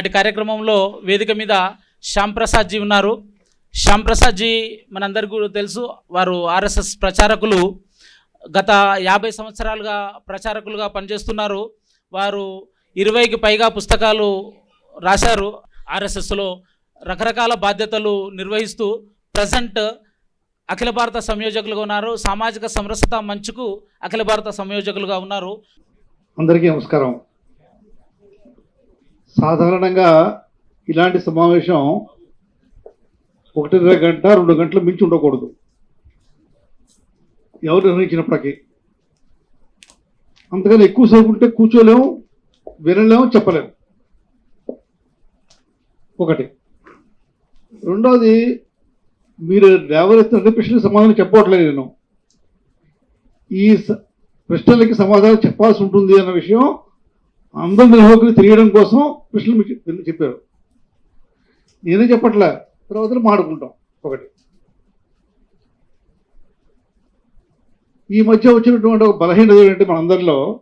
ఈనాటి కార్యక్రమంలో వేదిక మీద శ్యాంప్రసాద్జీ జీ ఉన్నారు. శ్యాంప్రసాద్జీ మనందరికీ కూడా తెలుసు. వారు ఆర్ఎస్ఎస్ ప్రచారకులు. గత యాభై సంవత్సరాలుగా ప్రచారకులుగా పనిచేస్తున్నారు. వారు ఇరవైకి పైగా పుస్తకాలు రాశారు. ఆర్ఎస్ఎస్లో రకరకాల బాధ్యతలు నిర్వహిస్తూ ప్రజెంట్ అఖిల భారత సంయోజకులుగా ఉన్నారు. సామాజిక సమరసత మంచుకు అఖిల భారత సంయోజకులుగా ఉన్నారు. అందరికీ నమస్కారం. సాధారణంగా ఇలాంటి సమావేశం ఒకటిన్నర గంట రెండు గంటలు మించి ఉండకూడదు. ఎవరు నిర్ణయించినప్పటికీ. అంతకని ఎక్కువసేపు ఉంటే కూర్చోలేము వినలేము చెప్పలేము. ఒకటి. రెండోది మీరు లేవరెత్తిన అన్ని ప్రశ్నలకు సమాధానం చెప్పవట్లేదు నేను. ఈ స- ప్రశ్నలకి సమాధానం చెప్పాల్సి ఉంటుంది అన్న విషయం అందరి నిర్వాహకులు తెలియడం కోసం ప్రశ్నలు మీకు చెప్పారు. నేనే చెప్పట్లే. తర్వాత మాడుకుంటాం ఒకటి. ఈ మధ్య వచ్చినటువంటి ఒక బలహీనత ఏంటంటే మనందరిలో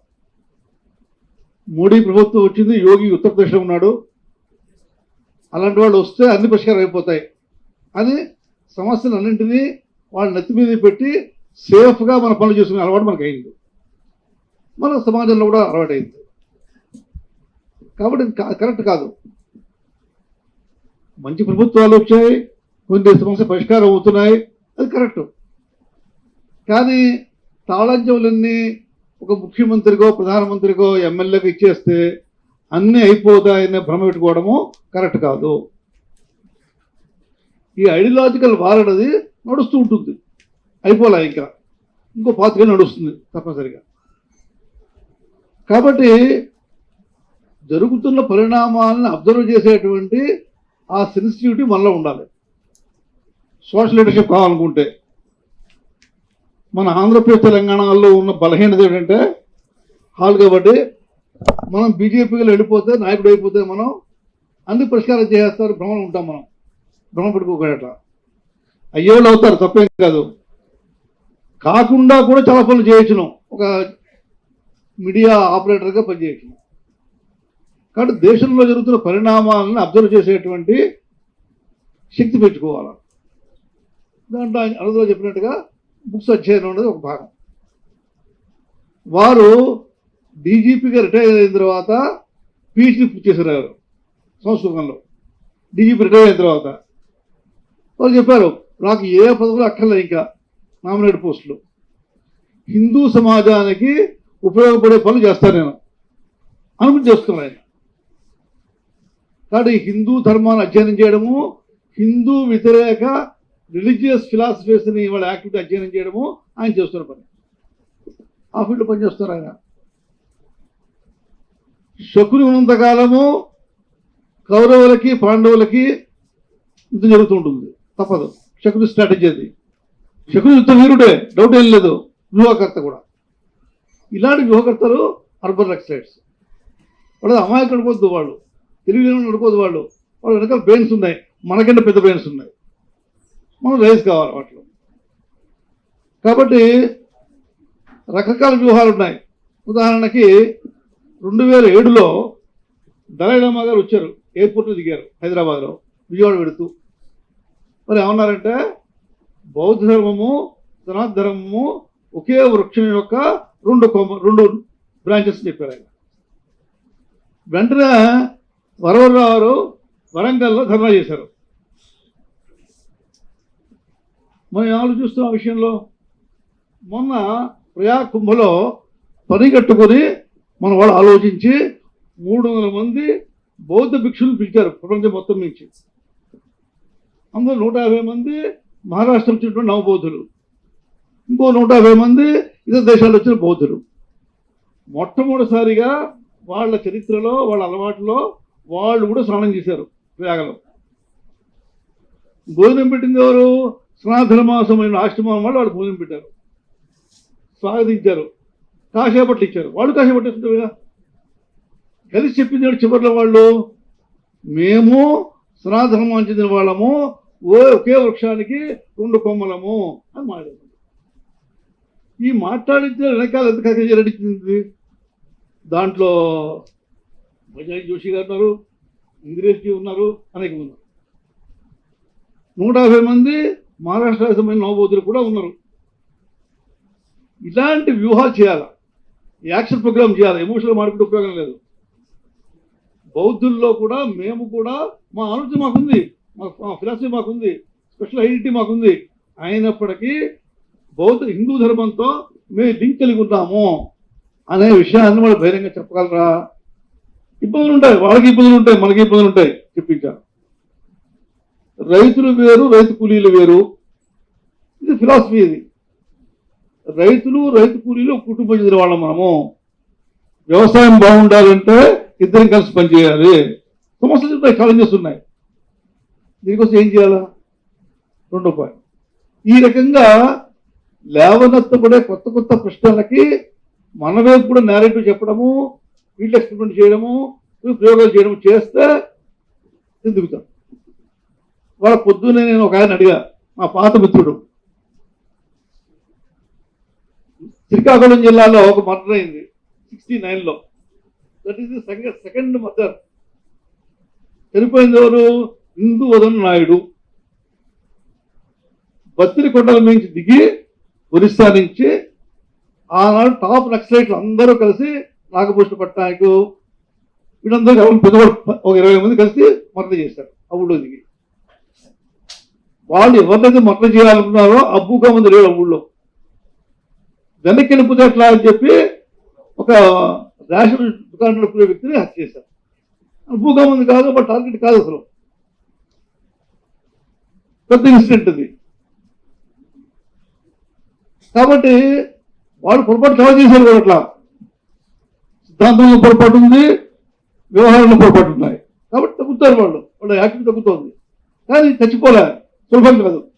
మోడీ ప్రభుత్వం వచ్చింది యోగి ఉత్తరప్రదేశ్లో ఉన్నాడు. అలాంటి వాళ్ళు వస్తే అన్ని పరిష్కారం అయిపోతాయి. అని సమస్యలు అన్నింటినీ వాళ్ళ నెత్తి మీద పెట్టి సేఫ్గా మన పనులు చేసుకునే అలవాటు మనకు అయింది. మన సమాజంలో కూడా అలవాటు అయింది. కాబట్టి ఇది కా- కరెక్ట్ కాదు. మంచి ప్రభుత్వాలు వచ్చాయి కొన్ని సమస్య పరిష్కారం అవుతున్నాయి అది కరెక్ట్. కానీ తాళంచెవులన్నీ ఒక ముఖ్యమంత్రికో ప్రధానమంత్రికో ఎమ్మెల్యేకి ఇచ్చేస్తే అన్నీ అయిపోతాయనే భ్రమ పెట్టుకోవడము కరెక్ట్ కాదు. ఈ ఐడియాలజికల్ వార్ అనేది నడుస్తూ ఉంటుంది. అయిపోలే ఇంకా. ఇంకో పాతికేళ్ళు నడుస్తుంది తప్పనిసరిగా. కాబట్టి జరుగుతున్న పరిణామాలను అబ్జర్వ్ చేసేటువంటి ఆ సెన్సిటివిటీ మనలో ఉండాలి. సోషల్ లీడర్షిప్ కావాలనుకుంటే. మన ఆంధ్రప్రదేశ్ తెలంగాణలో ఉన్న బలహీనత ఏంటంటే హాల్ కాబట్టి మనం బీజేపీకి వెళ్ళిపోతే నాయకుడు అయిపోతే మనం అన్ని పరిష్కారం చేస్తారు భ్రమలు ఉంటాం మనం. భ్రమ పెట్టుకోకూడట అయ్యేవాళ్ళు అవుతారు తప్పేం కాదు. కాకుండా కూడా చాలా పనులు చేయొచ్చును. ఒక మీడియా ఆపరేటర్గా పనిచేయచ్చు కాబట్టి దేశంలో జరుగుతున్న పరిణామాలను అబ్జర్వ్ చేసేటువంటి శక్తి పెట్టుకోవాలి దాంట్లో ఆయన అరుదులో చెప్పినట్టుగా బుక్స్ అధ్యయనం అనేది ఒక భాగం. వారు డీజీపీగా రిటైర్ అయిన తర్వాత పీహెచ్డీ పూర్తి చేశారు. ఎవరు సంస్కృతంలో. డీజీపీ రిటైర్ అయిన తర్వాత. వాళ్ళు చెప్పారు నాకు ఏ పదవులు అక్కర్లేదు ఇంకా నామినేట్ పోస్టులు. హిందూ సమాజానికి ఉపయోగపడే పనులు చేస్తాను నేను. అనుకుని చేస్తున్నాను ఆయన. కాబట్టి హిందూ ధర్మాన్ని అధ్యయనం చేయడము హిందూ వ్యతిరేక రిలీజియస్ ఫిలాసఫీస్ని వాళ్ళ యాక్టివిటీ అధ్యయనం చేయడము ఆయన చేస్తున్న పని. ఆ ఫీల్డ్ పనిచేస్తున్నారు ఆయన. శకుని ఉన్నంతకాలము కౌరవులకి పాండవులకి యుద్ధం జరుగుతూ ఉంటుంది. తప్పదు. శకుని స్ట్రాటజీ అది. శకుని యుద్ధ వీరుడే. డౌట్ ఏం లేదు. వ్యూహకర్త కూడా. ఇలాంటి వ్యూహకర్తలు అర్బన్ నక్సలైట్స్ వాళ్ళు అమాయకుడు నడుకోవద్దు వాళ్ళు. తెలివిలో నడుకోవద్దు వాళ్ళు. వాళ్ళ వెనకాల బ్రెయిన్స్ ఉన్నాయి. మనకంటే పెద్ద బ్రెయిన్స్ ఉన్నాయి. మనం రైస్ కావాలి వాటిలో. కాబట్టి రకరకాల వ్యూహాలు ఉన్నాయి. ఉదాహరణకి రెండు వేల ఏడులో దళైలామా గారు వచ్చారు. ఎయిర్పోర్ట్లో దిగారు హైదరాబాద్లో. విజయవాడ పెడుతూ మరి ఏమన్నారంటే బౌద్ధ ధర్మము సనాతన ధర్మము ఒకే వృక్షం యొక్క రెండు కొమ్మ రెండు బ్రాంచెస్ చెప్పారు ఆయన. వెంటనే వరవరరావు వరంగల్లో ధర్నా చేశారు. మనం ఆలోచిస్తున్న విషయంలో మొన్న ప్రయా కుంభలో పని కట్టుకొని మన వాళ్ళు ఆలోచించి మూడు వందల మంది బౌద్ధ భిక్షులు పిలిచారు ప్రపంచం మొత్తం నుంచి. అందులో నూట యాభై మంది మహారాష్ట్ర వచ్చినటువంటి నవబౌద్ధులు. ఇంకో నూట యాభై మంది ఇతర దేశాలు వచ్చిన బౌద్ధులు. మొట్టమొదటిసారిగా వాళ్ళ చరిత్రలో వాళ్ళ అలవాటులో వాళ్ళు కూడా స్నానం చేశారు ప్రయాగలో భోజనం పెట్టింది ఎవరు? సనాధర్మాసమైన ఆశ్రమం వాళ్ళు వాళ్ళు భోజనం పెట్టారు. స్వాగతించారు కాసేపట్లు ఇచ్చారు. వాళ్ళు కాసేపట్లు కదా. కలిసి చెప్పింది చివరిలో వాళ్ళు మేము సనాధర్మం చెందిన వాళ్ళము ఓ ఒకే వృక్షానికి రెండు కొమ్మలము అని మాట్లాడారు. ఈ మాట్లాడించిన వెనకాల ఎంత కథ నడిచింది దాంట్లో భజాని జోషి గారు ఉన్నారు ఇంద్రేష్జీ ఉన్నారు అనేక ఉన్నారు. నూట యాభై మంది మహారాష్ట్ర సంబంధించిన నవబోధులు కూడా ఉన్నారు. ఇలాంటి వ్యూహాలు చేయాలి? యాక్షన్ ప్రోగ్రామ్ చేయాలి? ఎమోషనల్ మాడుకుంటే ఉపయోగం లేదు. బౌద్ధుల్లో కూడా మేము కూడా మా ఆలోచన మాకుంది మా ఫిలాసఫీ మాకుంది స్పెషల్ ఐడెంటిటీ మాకుంది. అయినప్పటికీ బౌద్ధ హిందూ ధర్మంతో మేము లింక్ కలిగి ఉన్నాము అనే విషయాన్ని వాళ్ళు బహిరంగ చెప్పగలరా? ఇబ్బందులు ఉంటాయి. వాళ్ళకి ఇబ్బందులు ఉంటాయి మనకి ఇబ్బందులు ఉంటాయి చెప్పించాను. రైతులు వేరు రైతు కూలీలు వేరు. ఇది ఫిలాసఫీ ఇది. రైతులు రైతు కూలీలు ఒక కుటుంబం చెందిన వాళ్ళం మనము. వ్యవసాయం బాగుండాలంటే ఇద్దరం కలిసి పనిచేయాలి సమస్యలు ఉంటాయి ఛాలెంజెస్ ఉన్నాయి. దీనికోసం ఏం చేయాలా? రెండో పాయింట్ ఈ రకంగా లేవనెత్తబడే కొత్త కొత్త ప్రశ్నలకి మన వైపు కూడా నేరేటివ్ చెప్పడము ఫీల్డ్ ఎక్స్పెరిమెంట్ చేయడము ప్రయోగాలు చేయడం చేస్తే దిగుతాం వాళ్ళ పొద్దున్నే నేను ఒక ఆయన అడిగా మా పాత మిత్రుడు శ్రీకాకుళం జిల్లాలో ఒక మర్డర్ అయింది సిక్స్టీ నైన్లో. That is the second second murder చనిపోయింది ఎవరు హిందూ వదన్ నాయుడు. బత్తిరి కొండల నుంచి దిగి ఒరిస్సా నుంచి ఆనాడు టాప్ నక్సలైట్లు అందరూ కలిసి నాగభూషణ పట్నాయకు వీళ్ళందరూ ఎవరు పెద్దవాడు ఒక ఇరవై మంది కలిసి మర్డర్ చేశారు ఆ ఊళ్ళో దిగి వాళ్ళు ఎవరినైతే మర్డర్ చేయాలనుకున్నారో అబ్బుగా మంది లేడు ఆ ఊళ్ళో. వెనక్కి వెళ్ళిపోతే ఎట్లా అని చెప్పి ఒక రేషన్ దుకాణంలో పోయే వ్యక్తిని హత్య చేశారు. భూగా మంది కాదు బట్ టార్గెట్ కాదు అసలు. పెద్ద ఇన్సిడెంట్ అది. కాబట్టి వాళ్ళు పొరపాటు చాలా చేశారు కూడా అట్లా. సిద్ధాంతంలో పొరపాటు ఉంది వ్యవహారంలో పొరపాటు ఉన్నాయి కాబట్టి తగ్గుతారు వాళ్ళు. వాళ్ళ యాక్టివ్ తగ్గుతోంది. కానీ చచ్చిపోలే. సులభం కాదు.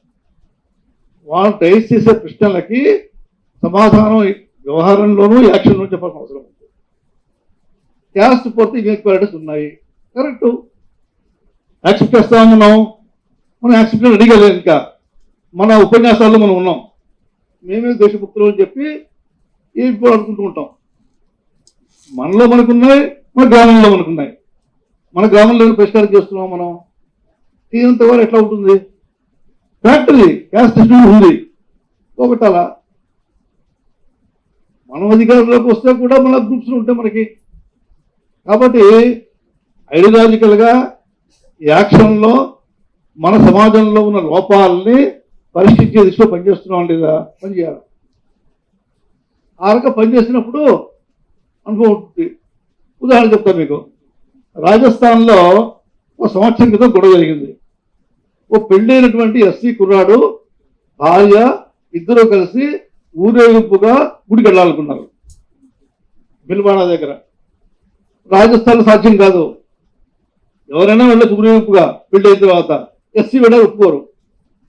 వాళ్ళు రైస్ చేసే ప్రశ్నలకి సమాధానం వ్యవహారంలోనూ యాక్షన్లో చెప్పాల్సిన అవసరం ఉంది. క్యాస్ట్ పోతే ఇన్ఈక్వాలిటీస్ ఉన్నాయి. కరెక్ట్. యాక్సెప్ట్ చేస్తాం మనం మనం యాక్సెప్ట్ రెడీ కాలేదు ఇంకా. మన ఉపన్యాసాల్లో మనం ఉన్నాం. మేమే దేశభక్తులు అని చెప్పి ఏమి అనుకుంటూ ఉంటాం. మనలో మనకున్నాయి మన గ్రామంలో మనకున్నాయి. మన గ్రామంలో పరిష్కారం చేస్తున్నాం మనం? తీరంత వారు ఎట్లా ఉంటుంది? ఫ్యాక్టరీ గ్యాస్ సిస్టమ్ ఉంది. ఒకటలా మనం అధికారంలోకి వస్తే కూడా మన గ్రూప్స్ ఉంటాయి మనకి. కాబట్టి ఐడియాలజికల్గా యాక్షన్లో మన సమాజంలో ఉన్న లోపాలని పరిష్కరించే దిశలో పనిచేస్తున్నాం లేదా? పనిచేయాలి. ఆ రకంగా పనిచేసినప్పుడు అనుభవం ఉంటుంది ఉదాహరణ చెప్తాను మీకు. రాజస్థాన్లో ఒక సంవత్సరం క్రితం గొడవ జరిగింది. ఓ పెళ్ళైనటువంటి ఎస్సీ కుర్రాడు భార్య ఇద్దరు కలిసి ఊరేగింపుగా గుడికి వెళ్ళాలనుకున్నారు. బిల్వాడా దగ్గర. రాజస్థాన్ సాధ్యం కాదు. ఎవరైనా వెళ్ళచ్చు ఊరేగింపుగా పెళ్ళి అయిన తర్వాత. ఎస్సీ వెళ్ళ ఒప్పుకోరు.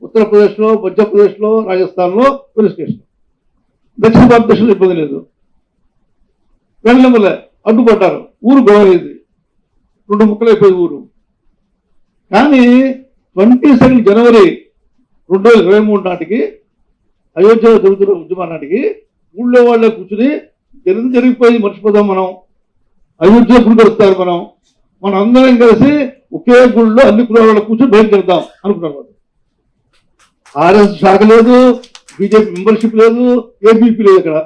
ఉత్తరప్రదేశ్లో మధ్యప్రదేశ్లో రాజస్థాన్లో పోలీస్ స్టేషన్. దక్షిణ భారతదేశంలో ఇబ్బంది లేదు. వెళ్ళమల అడ్డుపడ్డారు. ఊరు గొడవలేదు రెండు ముక్కలు అయిపోయింది ఊరు. కానీ ట్వంటీ సెకండ్ జనవరి రెండు వేల ఇరవై మూడు నాటికి అయోధ్యలో జరుగుతున్న ఉద్యమం నాటికి ఊళ్ళో వాళ్ళే కూర్చుని జరిగింది జరిగిపోయి మర్చిపోదాం మనం. అయోధ్య గుడికొస్తారు మనం. మనం అందరం కలిసి ఒకే గుడిలో అన్ని కులాల వాళ్ళు కూర్చొని బయలుదేరుదాం అనుకున్నారు వాళ్ళు. ఆర్ఎస్ శాఖ లేదు బీజేపీ మెంబర్షిప్ లేదు ఏబీపీ లేదు ఇక్కడ.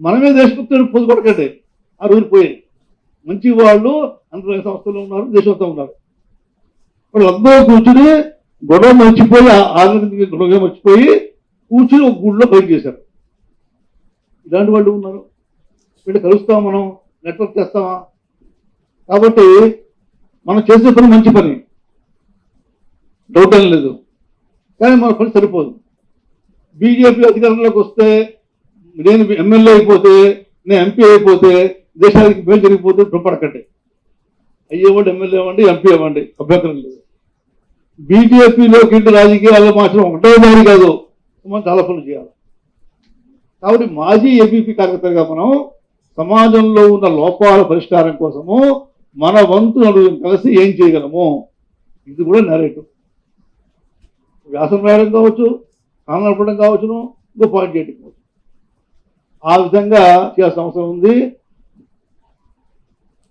మనమే దేశభక్తులు పొద్దు కొట్టకండి ఆ రోజు పోయాయి మంచి వాళ్ళు అంతర్గత సంస్థలు ఉన్నారు? దేశంతో ఉన్నారు. వాళ్ళందరూ కూర్చుని గొడవ మర్చిపోయి ఆంధ్రప్రదేశ్ గొడవ మర్చిపోయి కూర్చుని ఒక గుడిలో బయట చేశారు. ఇలాంటి వాళ్ళు ఉన్నారు. వీళ్ళు కలుస్తాం మనం నెట్వర్క్ చేస్తామా? కాబట్టి మనం చేసే పని మంచి పని. డౌట్ అని లేదు. కానీ మన పని సరిపోదు. బీజేపీ అధికారంలోకి వస్తే నేను ఎమ్మెల్యే అయిపోతే నేను ఎంపీ అయిపోతే దేశానికి మేలు జరిగిపోతే భ్రమపడకండి అయ్యేవాడు ఎమ్మెల్యే అవ్వండి ఎంపీ అవ్వండి. అభ్యంతరం లేదు. బీజేపీలోకి ఇంటి రాజకీయాల్లో మాత్రం ఒకటే దారి కాదు. మనం చాలా పనులు చేయాలి. కాబట్టి మాజీ ఏబీపీ కార్యకర్తగా మనం సమాజంలో ఉన్న లోపాల పరిష్కారం కోసము మన వంతు నలుగురు కలిసి ఏం చేయగలము? ఇది కూడా నెరేటివ్ వ్యాసం రాయడం కావచ్చు కాలం కావచ్చును ఇంకో పాయింట్ చేయడం ఆ విధంగా చేయాల్సిన అవసరం ఉంది.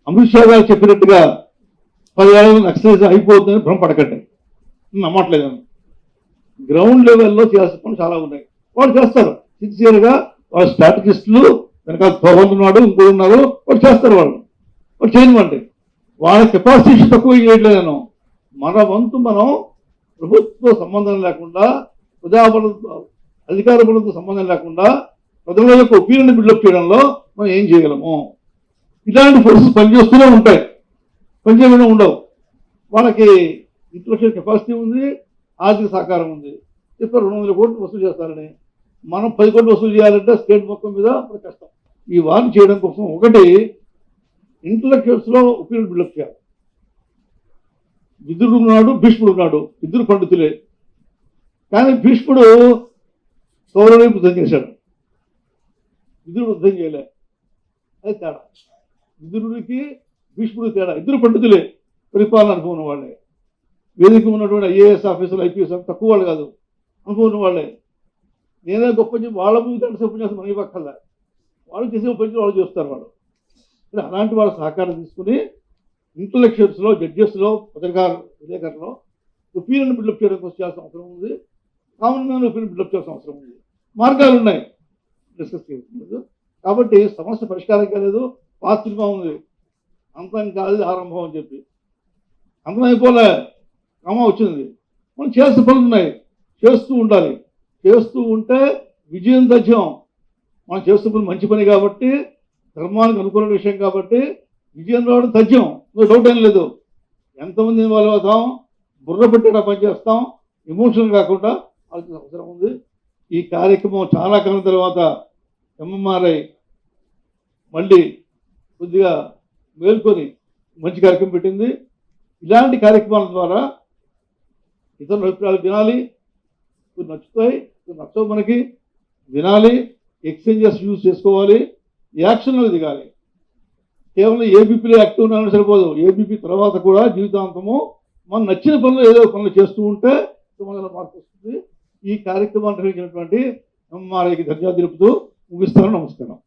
అమిత్ షా గారు చెప్పినట్టుగా పదివేల నక్సలైజ్ అయిపోతుందని భ్రమపడకండి. నమ్మట్లేదు. గ్రౌండ్ లెవెల్లో చేయాల్సిన పనులు చాలా ఉన్నాయి. వాళ్ళు చేస్తారు. సిన్సియర్గా వాళ్ళ స్ట్రాటజిస్టులు వెనక పవన్ ఇంకో ఉన్నారు వాళ్ళు చేస్తారు వాళ్ళు. వాళ్ళు చేయనివ్వండి. వాళ్ళ కెపాసిటీ తక్కువ చేయట్లేదు నేను మన వంతు మనం ప్రభుత్వ సంబంధం లేకుండా ప్రజాబల అధికార బలంతో సంబంధం లేకుండా ప్రజల యొక్క ఒపీనియన్ బిల్డప్ చేయడంలో మనం ఏం చేయగలము? ఇలాంటి ఫోర్సెస్ పనిచేస్తూనే ఉంటాయి. పనిచేయకుండా ఉండవు. వాళ్ళకి ఇంటలెక్చువల్ కెపాసిటీ ఉంది ఆర్థిక సహకారం ఉంది. ఇప్పుడు రెండు వందల కోట్లు వసూలు చేస్తారని. మనం పది కోట్లు వసూలు చేయాలంటే స్టేట్ మొత్తం మీద కష్టం. ఈ వార్ని చేయడం కోసం ఒకటి ఇంటలెక్చువల్స్లో ఒపీనియన్ బిల్డప్ చేయాలి. విదురుడు ఉన్నాడు భీష్ముడు ఉన్నాడు. ఇద్దరు పండితులే. కానీ భీష్ముడు కౌరవ యుద్ధం చేశాడు విదురుడు యుద్ధం చేయలే. అది తేడా. విదురుడికి భీష్ముడు తేడా. ఇద్దరు పండితులే పరిపాలన అనుభవం వాళ్ళే. వేదిక ఉన్నటువంటి ఐఏఎస్ ఆఫీసర్లు ఐపీఎస్ తక్కువ వాళ్ళు కాదు. అనుభవం వాళ్ళే. నేనే గొప్ప వాళ్ళ ముందు కలిసి ఉపన్యాసం మనకి పక్కల వాళ్ళు చేసే ఉపన్యాసం వాళ్ళు చేస్తారు వాళ్ళు. అలాంటి వాళ్ళ సహకారం తీసుకుని ఇంటలెక్చువల్స్లో జడ్జెస్లో పత్రికారు విలేకరులో ఒపీనియన్ బిల్డప్ చేయడం కోసం చేయాల్సిన అవసరం ఉంది. కామన్ మ్యాన్ ఒపీనియన్ బిల్డప్ చేయాల్సిన అవసరం ఉంది. మార్గాలు ఉన్నాయి డిస్కస్ చేసుకోలేదు కాబట్టి సమస్య పరిష్కారం కాలేదు. పాత్రిగా ఉంది. అంతం కాలేదు ఆరంభం అని చెప్పి. అంతం అయిపోలే. క్రమం వచ్చింది. మనం చేయాల్సిన పనులు ఉన్నాయి. చేస్తూ ఉండాలి. చేస్తూ ఉంటే విజయం దజ్యం మనం చేస్తున్న పని మంచి పని కాబట్టి ధర్మానికి అనుకూల విషయం కాబట్టి విజయం రావడం తథ్యం నువ్వు డౌట్ ఏం లేదు. ఎంతమంది ఇన్వాల్వ్ అవుతాం బుర్ర పెట్టేట పని చేస్తాం. ఎమోషనల్ కాకుండా ఆలోచన అవసరం ఉంది. ఈ కార్యక్రమం చాలా కాలం తర్వాత ఎంఎంఆర్ఐ మళ్ళీ కొద్దిగా మేల్కొని మంచి కార్యక్రమం పెట్టింది. ఇలాంటి కార్యక్రమాల ద్వారా ఇతరుల అభిప్రాయాలు వినాలి. కొన్ని నచ్చుతాయి కొన్ని నచ్చవు మనకి. వినాలి ఎక్స్చేంజెస్ యూజ్ చేసుకోవాలి యాక్షన్లో దిగాలి. కేవలం ఏబీపీలో యాక్టివ్ ఉన్నా సరిపోదు. ఏబీపీ తర్వాత కూడా జీవితాంతము మనం నచ్చిన పనులు ఏదో పనులు చేస్తూ ఉంటే సమాజంలో మార్పు వస్తుంది. ఈ కార్యక్రమాన్ని నిర్వహించినటువంటి ఎంఆర్ఐకి ధన్యవాదాలు తెలుపుతూ ముగిస్తాను. నమస్కారం.